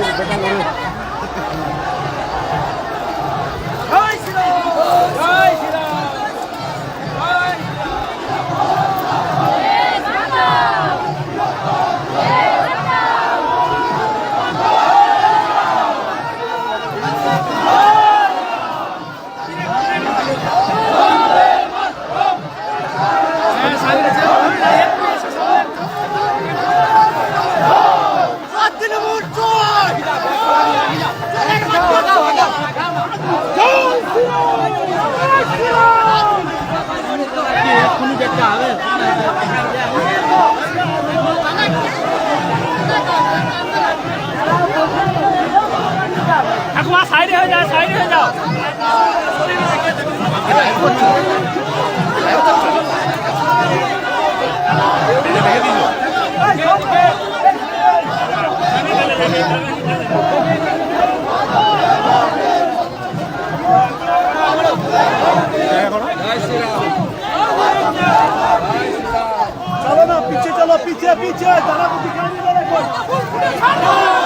betul betul चलो पीछे चलो पीछे पीछे दादा को दिखाने वाले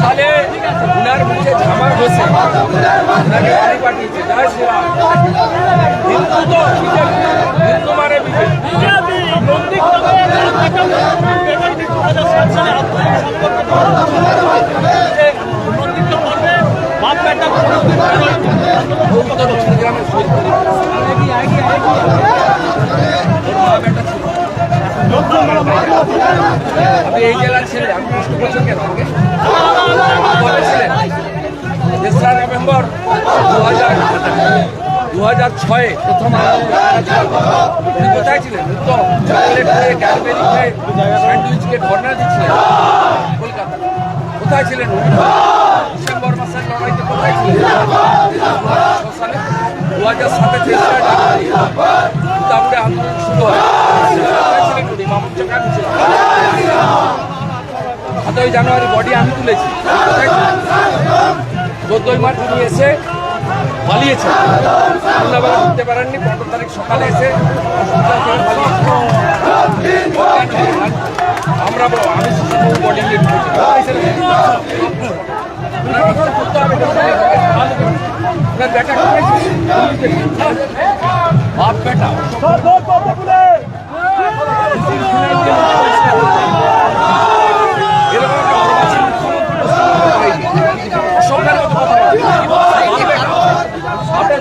সালে উনার মুখে ঝামার বসে উনাকে বাড়ি পাঠিয়েছে। জয় শ্রীরাম। হিন্দু তো হিন্দু এই জেলার ছিলেন আপনি ছিলেন তেসরা নভেম্বর দু হাজার দু হাজার ছয়ে প্রথম উনি কোথায় ছিলেন? উত্তম চকলেট খেয়ে ক্যাডবেরি খেয়ে স্যান্ডউইচকে ধর্ণা দিচ্ছিলেন কলকাতা। কোথায় ছিলেন ডিসেম্বর মাসের লড়াইতে কোথায় ছিলেন? দু হাজার সাতে তেসরা তারপরে আন্দোলন শুরু হয়। সাতই জানুয়ারি বডি আমি তুলেছি। চোদ্দই মার্চ উনি এসে পালিয়েছেন। সন্ধ্যাবেলা উঠতে পারেননি, পনেরো তারিখ সকালে এসে আমরা আমি বডি নিয়ে ঢুকেছি।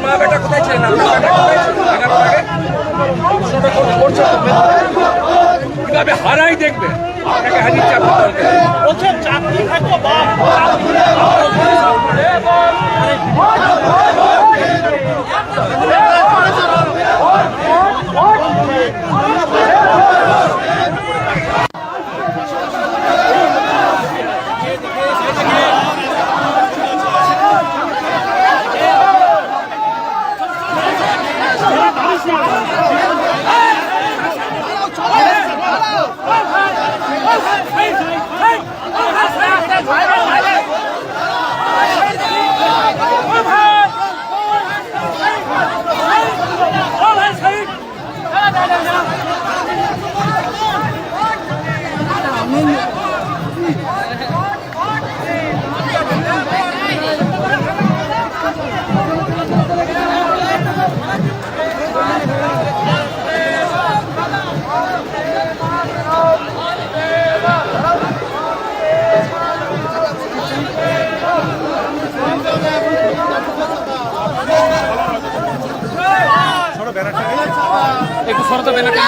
মা বেটা। কোথায় ছিলেন। কীভাবে হারাই দেখবে আপনাকে আপনার দলকে বলছেন চাকরি থাকতো বাপ একটু সরতে বেনাটা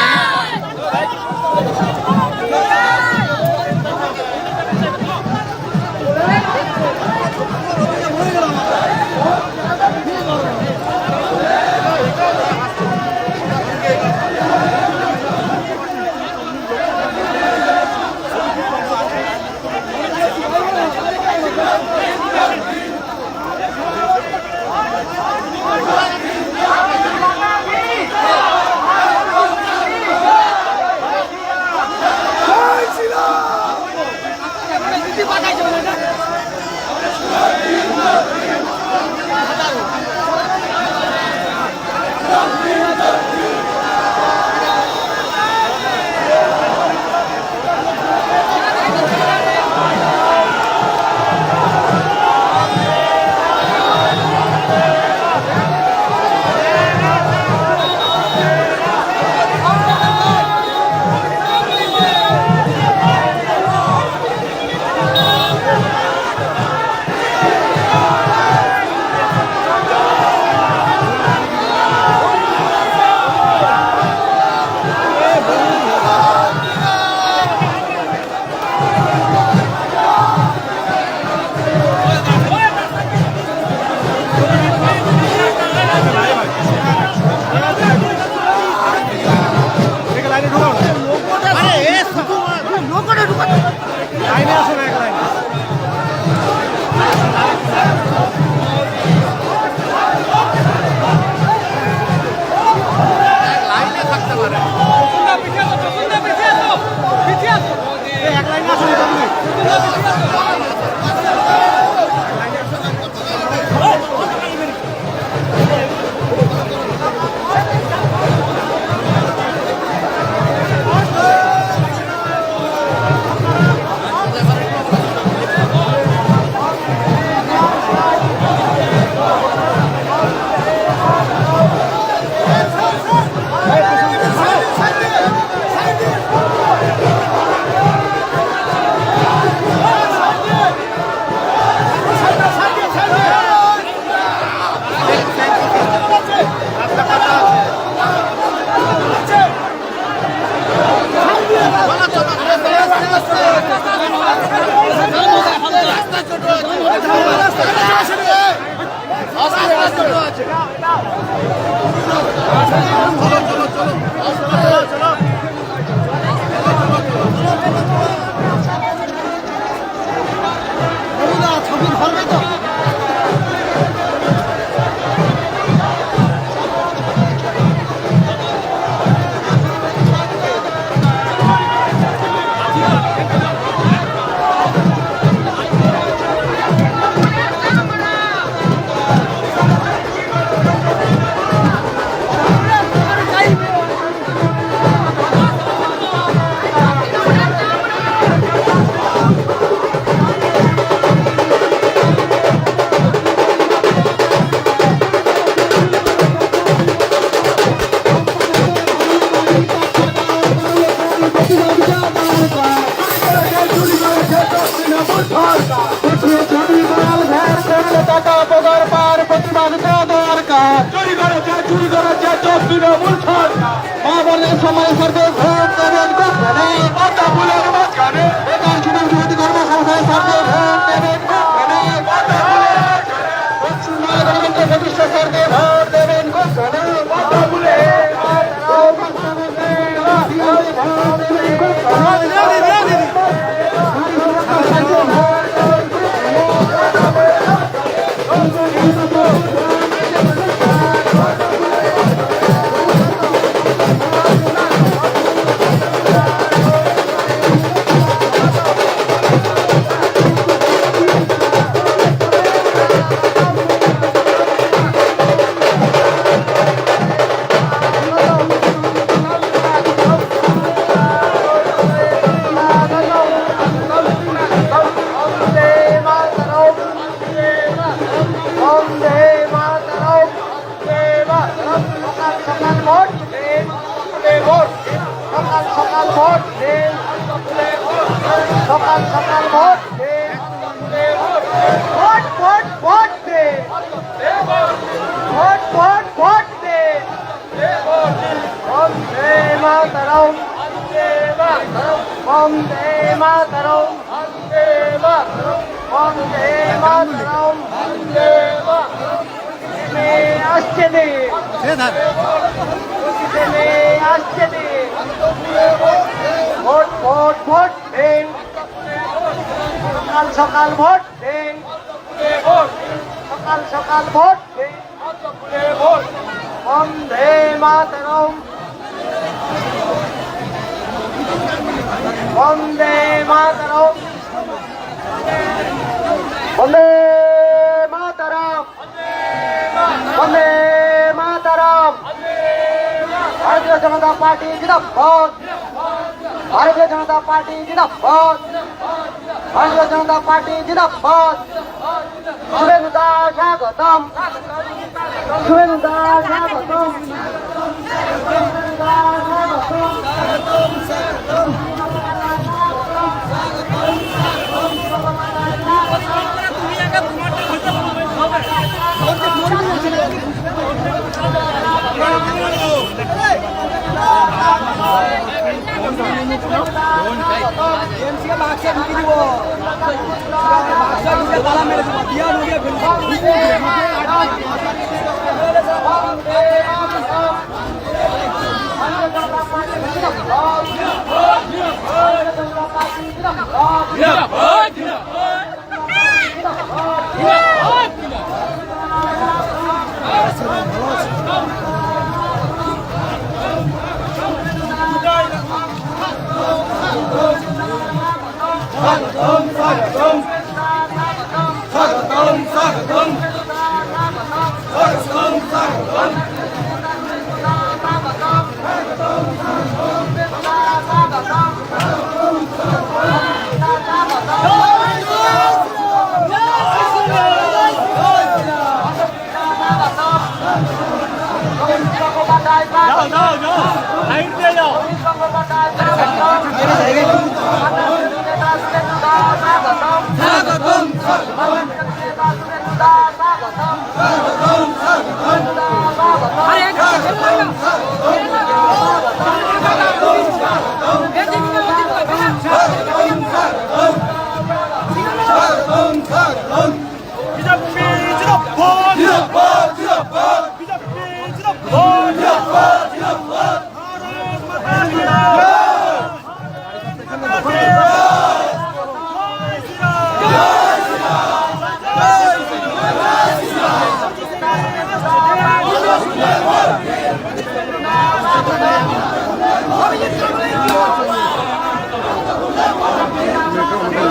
থাক ভোট ভোট ভোট দিন সকাল সকাল ভোট দিন সকাল সকাল ভোট দিন বন্ধে মাতরম বন্দে মাতরম। বন্দে মাতরম। বন্দে ভারতীয় জনতা পার্টি জিন্দাবাদ। ভারতীয় জনতা পার্টি জিন্দাবাদ। ভারতীয় জনতা পার্টি জিন্দাবাদ। শুভেন্দু দাস স্বাগতম। শুভেন্দু দাস স্বাগতম। Hey! Oh, yeah. আরে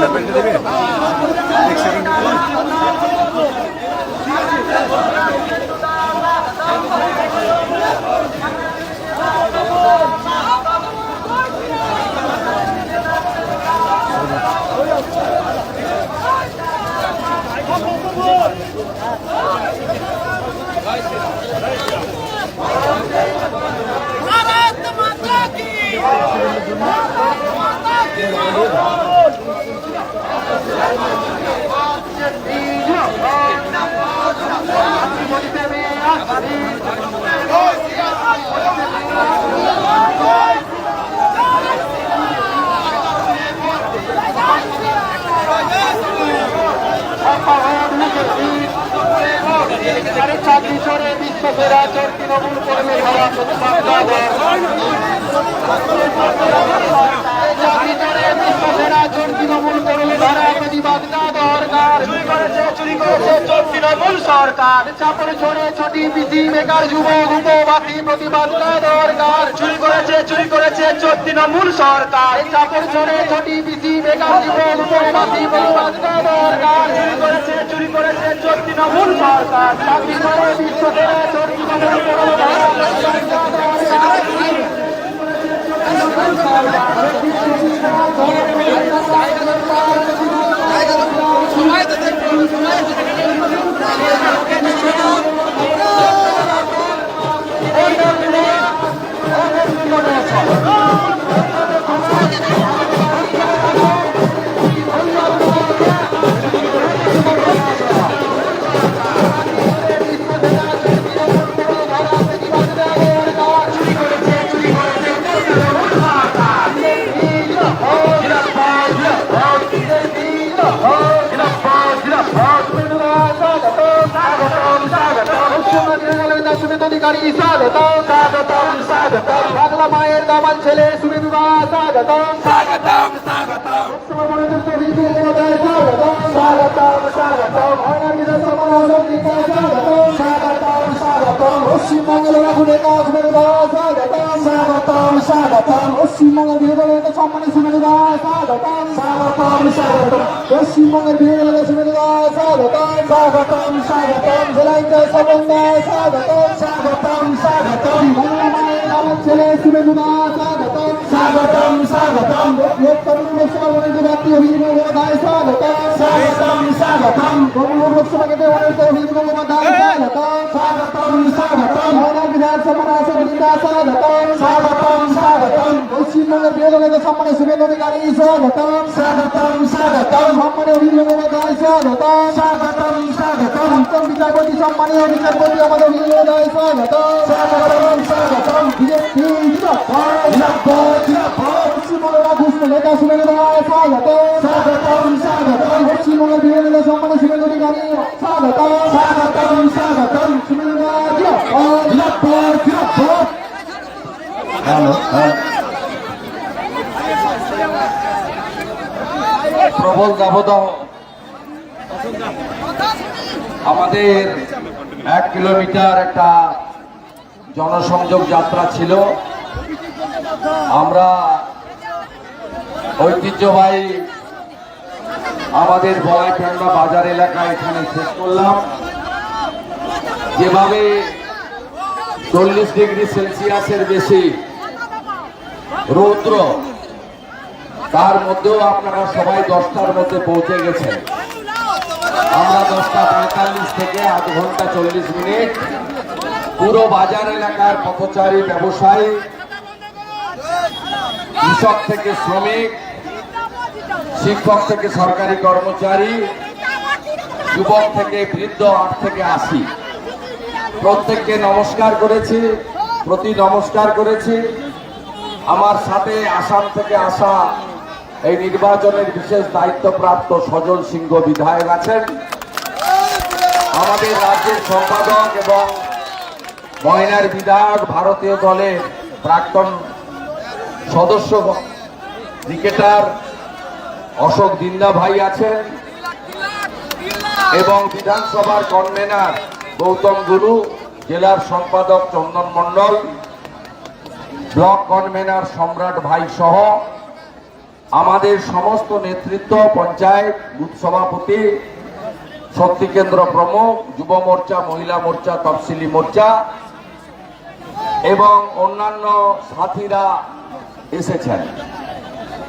এক সেকেন্ড কর্মী ধরা প্রতিবাদ চাকরি চড়ে বিশ্ব সেরা চোর তৃণমূল কর্মী ধরা প্রতিবাদ না দরকার চুরি করেছে চুরি করেছে চোর তৃণমূল সরকার চাপড় ছড়ে ছটি পিসি বেকার যুবক উপবাসী প্রতিবাদ দরকার। চুরি করেছে চুরি করেছে চোর তৃণমূল সরকার। চাপড় ছড়ে ছটি পিসি বেকার যুবক উপবাসী প্রতিবাদ দরকার। চুরি করেছে চুরি করেছে চোর তৃণমূল সরকার। চাকরি করে বিশ্ব সেরা চোর স্বাগতম স্বাগতম স্বাগতম। বাংলা মায়ের দামান ছেলে সুবিধা স্বাগতম। স্বাগতম স্বাগতম। স্বাগতম স্বাগতম। স্বাগতম। স্বাগতম স্বাগতম। পশ্চিমবঙ্গের মেরুদা স্বাগতম স্বাগতম স্বাগতম। পশ্চিমবঙ্গের বিরোধী সম্মানী সুমেরুদা স্বাগতম স্বাগতম স্বাগতম। পশ্চিমবঙ্গের বিরোধী স্বাগতম স্বাগতম স্বাগতম। সমন্বয় স্বাগতম। স্বাগতম স্বাগতম। ছেলে সুমেরুদা স্বাগতম স্বাগতম। স্বাগতম লোকসভা মনোনীত স্বাগতম। স্বাগতম স্বাগতম। গৌরব লোকসভা মনোনীত অভিযোগ মহোদয় স্বাগতম স্বাগতম স্বাগতম বিধানসভা রাষ্ট্রপতিদা স্বাগতম। স্বাগতম স্বাগতম। পশ্চিমবঙ্গের বিরোধী নেতা সম্মানে শুভেন্দু অধিকারী স্বাগতম স্বাগতম স্বাগতম সম্মানে অভিযোগ মহোদয় স্বাগতম স্বাগতম স্বাগতম উত্তম বিচারপতি সম্মানীয় বিচারপতি আমাদের অভিযোগ মহোদয় স্বাগতম স্বাগতম স্বাগতম বিজেপি জিন্দাবাদ জিন্দাবাদ জিন্দাবাদ পশ্চিমবঙ্গের রাঘুষ্ণ নেতা শুভেন্দু রায় স্বাগতম স্বাগতম স্বাগতম পশ্চিমবঙ্গের বিরোধী নেতা সম্মানে শুভেন্দু অধিকারী স্বাগতম স্বাগতম স্বাগতম শুভেন্দু রায় জিন্দাবাদ জিন্দাবাদ জিন্দাবাদ হ্যালো হ্যালো প্রবল দাবদাহ আমাদের এক কিলোমিটার একটা জনসংযোগ যাত্রা ছিল। আমরা ঐতিহ্যবাহী আমাদের বলাইখান্ডা বাজার এলাকা এখানে শেষ করলাম। যেভাবে চল্লিশ ডিগ্রি সেলসিয়াসের বেশি রৌদ্র তার মধ্যেও আপনারা সবাই দশটার মধ্যে পৌঁছে গেছেন। আমরা দশটা পঁয়তাল্লিশ থেকে আধ ঘণ্টা চল্লিশ মিনিট। পুরো বাজার এলাকার পথচারী ব্যবসায়ী, কৃষক থেকে শ্রমিক, শিক্ষক থেকে সরকারি কর্মচারী, যুবক থেকে বৃদ্ধ, আট থেকে আশি। প্রত্যেককে নমস্কার করেছি, প্রতি নমস্কার করেছি। আমার সাথে আসাম থেকে আসা এই নির্বাচনের বিশেষ দায়িত্বপ্রাপ্ত সজল সিংহ বিধায়ক আছেন। আমাদের রাজ্যের সম্পাদক এবং ময়নার বিধায়ক ভারতীয় দলের প্রাক্তন সদস্য ক্রিকেটার অশোক দিন্দা ভাই আছেন এবং বিধানসভার কনভেনার গৌতম গুরু, জেলার সম্পাদক চন্দন মণ্ডল, ব্লক কনভেনার সম্রাট ভাই সহ আমাদের সমস্ত নেতৃত্ব, পঞ্চায়েত, বুথ সভাপতি, শক্তি কেন্দ্র প্রমুখ, যুব মোর্চা, মহিলা মোর্চা, তফসিলি মোর্চা এবং অন্যান্য সাথীরা এসেছেন।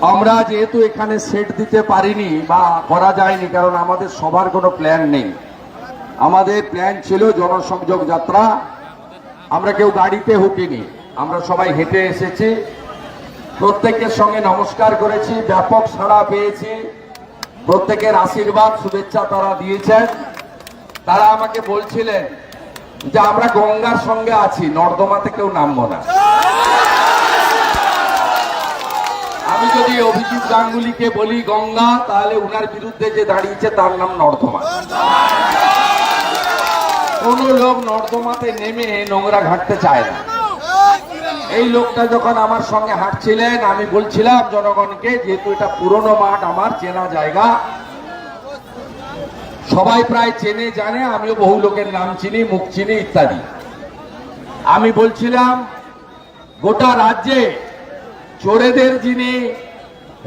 আমরা যেহেতু এখানে সেট দিতে পারিনি বা করা যায়নি, কারণ আমাদের সবার কোনো প্ল্যান নেই। আমাদের প্ল্যান ছিল জনসংযোগ যাত্রা। আমরা কেউ গাড়িতে হুকিনি। আমরা সবাই হেঁটে এসেছি। প্রত্যেকের সঙ্গে নমস্কার করেছি, ব্যাপক সাড়া পেয়েছি। প্রত্যেকের আশীর্বাদ, শুভেচ্ছা তারা দিয়েছেন। তারা আমাকে বলছিলেন যে আমরা গঙ্গার সঙ্গে আছি, নর্দমাতে কেউ নামবো না। আমি যদি অভিজিৎ গাঙ্গুলিকে বলি গঙ্গা, তাহলে উনার বিরুদ্ধে যে দাঁড়িয়েছে, তার নাম নর্দমা। কোনো লোক নর্দমাতে নেমে নোংরা ঘাটতে চায় না। এই লোকটা যখন আমার সঙ্গে হাঁটছিলেন, আমি বলছিলাম, জনগণকে, যেহেতু এটা পুরনো মাঠ, আমার চেনা জায়গা। সবাই প্রায় চেনে জানে, আমিও বহু লোকের নাম চিনি, মুখ চিনি, ইত্যাদি। আমি বলছিলাম, গোটা রাজ্যে চোরেদের যিনি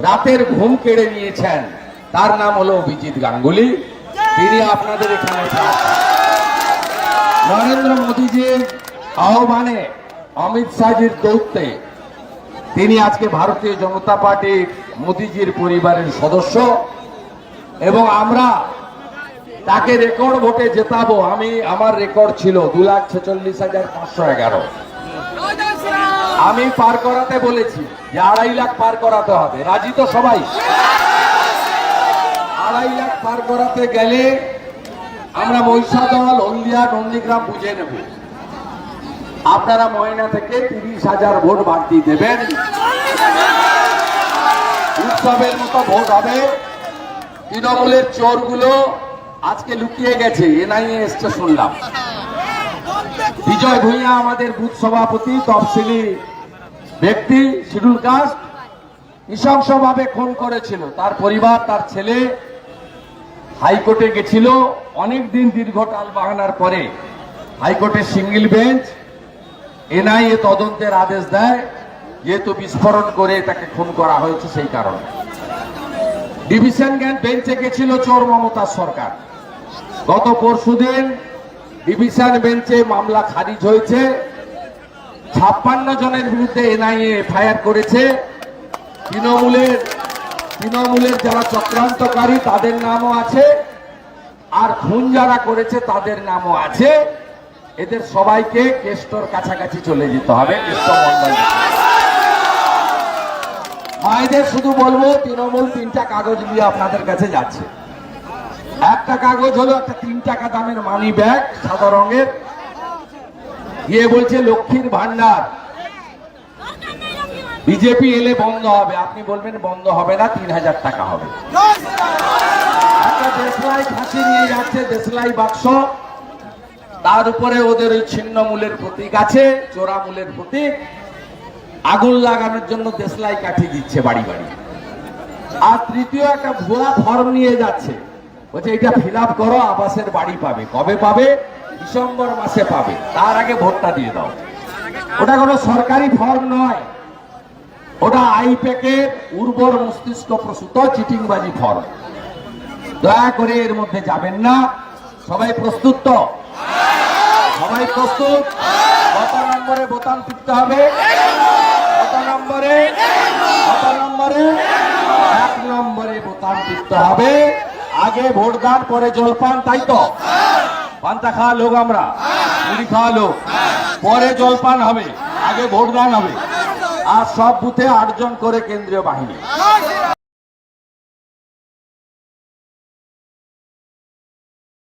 রাতের ঘুম কেড়ে নিয়েছেন, তার নাম হলো অভিজিৎ গাঙ্গুলি। তিনি আপনাদের এখানে। নরেন্দ্র মোদীজির আহ্বানে অমিত শাহজির দৌত্যে তিনি আজকে ভারতীয় জনতা পার্টির মোদীজির পরিবারের সদস্য এবং আমরা তাকে রেকর্ড ভোটে জেতাবো। আমি, আমার রেকর্ড ছিল দু লাখ ছেচল্লিশ হাজার পাঁচশো এগারো। আমি পার করাতে বলেছি যে আড়াই লাখ পার করাতে হবে। রাজি তো সবাই? আড়াই লাখ পার করাতে গেলে আমরা মহিষাদল, হলদিয়া, নন্দীগ্রাম বুঝে নেব। আপনারা ময়না থেকে তিরিশ হাজার ভোট বাড়তি দেবেন। উৎসবের মতো ভোট হবে। তৃণমূলের চোরগুলো আজকে লুকিয়ে গেছে, এনআইএ এসছে শুনলাম। বিজয় ভূঁইয়া আমাদের বুথ সভাপতি, তফসিলি ব্যক্তি, শিডিউল কাস্ট, নৃশংসভাবে খুন করেছিল। তার পরিবার, তার ছেলে হাইকোর্টে গেছিল। অনেক দিন দীর্ঘ টাল বাহানার পরে হাইকোর্টের সিঙ্গেল বেঞ্চ এনআইএ তদন্তের আদেশ দেয়, যেহেতু বিস্ফোরণ করে তাকে খুন করা হয়েছে সেই কারণে। ডিভিশন জ্ঞান বেঞ্চে গেছিল চোর মমতার সরকার। গত পরশুদিন ডিভিশন বেঞ্চে মামলা খারিজ হয়েছে। ছাপ্পান্ন জনের বিরুদ্ধে এনআইএ এফআইআর করেছে। তৃণমূলের তৃণমূলের যারা চক্রান্তকারী, তাদের নামও আছে। আর খুন যারা করেছে, তাদের নামও আছে। এদের সবাইকে কেষ্টর কাছাকাছি চলে যেতে হবে মায়েদের শুধু বলব, তৃণমূল তিনটা কাগজ নিয়ে আপনাদের কাছে যাচ্ছে। একটা কাগজ হলো একটা তিন টাকা দামের মানি ব্যাগ সাদা রঙের। গিয়ে বলছে, লক্ষ্মীর ভান্ডার বিজেপি এলে বন্ধ হবে। আপনি বলবেন, বন্ধ হবে না, তিন হাজার টাকা হবে। একটা দেশলাই ফাঁসি নিয়ে যাচ্ছে, দেশলাই বাক্স। তার উপরে ওদের ওই ছিন্ন মূলের প্রতীক আছে, চোরা মূলের প্রতীক। আগুন লাগানোর জন্য দেশলাই কাঠি দিচ্ছে বাড়ি বাড়ি। আর তৃতীয় একটা ভুয়া ফর্ম নিয়ে যাচ্ছে। বলছে এটা ফিল করো, আবাসের বাড়ি পাবে। কবে পাবে? ডিসেম্বর মাসে পাবে। তার আগে ভোটটা দিয়ে দাও। ওটা কোনো সরকারি ফর্ম নয়। ওটা আইপ্যাকের উর্বর মস্তিষ্ক প্রসূত চিটিংবাজি ফর্ম দয়া করে এর মধ্যে যাবেন না। সবাই প্রস্তুত তো? সবাই প্রস্তুত? কত নম্বরে বোতাম টিপতে হবে। কত নম্বরে কত নম্বরে, এক নম্বরে বোতাম টিপতে হবে। আগে ভোট দান, পরে জলপান তাই তো? পান্তা খাওয়া লোক আমরা। মুড়ি খাওয়া লোক। পরে জলপান হবে। আগে ভোট দান হবে। আর সব বুথে আটজন করে কেন্দ্রীয় বাহিনী।